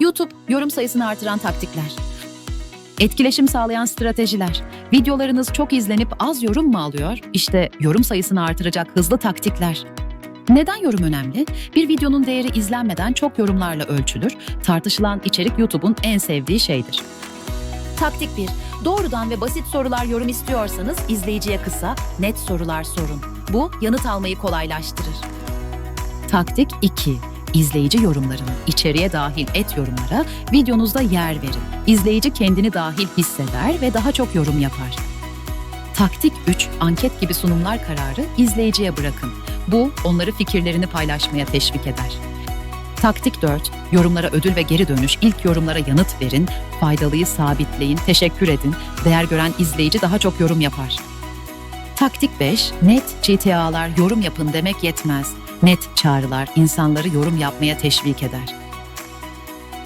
YouTube, yorum sayısını artıran taktikler. Etkileşim sağlayan stratejiler. Videolarınız çok izlenip az yorum mu alıyor? İşte yorum sayısını artıracak hızlı taktikler. Neden yorum önemli? Bir videonun değeri izlenmeden çok yorumlarla ölçülür. Tartışılan içerik YouTube'un en sevdiği şeydir. Taktik 1. Doğrudan ve basit sorular yorum istiyorsanız izleyiciye kısa, net sorular sorun. Bu yanıt almayı kolaylaştırır. Taktik 2. İzleyici yorumlarını içeriye dahil et yorumlara videonuzda yer verin. İzleyici kendini dahil hisseder ve daha çok yorum yapar. Taktik 3. Anket gibi sunumlar kararı izleyiciye bırakın. Bu onları fikirlerini paylaşmaya teşvik eder. Taktik 4. Yorumlara ödül ve geri dönüş. İlk yorumlara yanıt verin, faydalıyı sabitleyin, teşekkür edin. Değer gören izleyici daha çok yorum yapar. Taktik 5. Net GTA'lar yorum yapın demek yetmez. Net çağrılar insanları yorum yapmaya teşvik eder.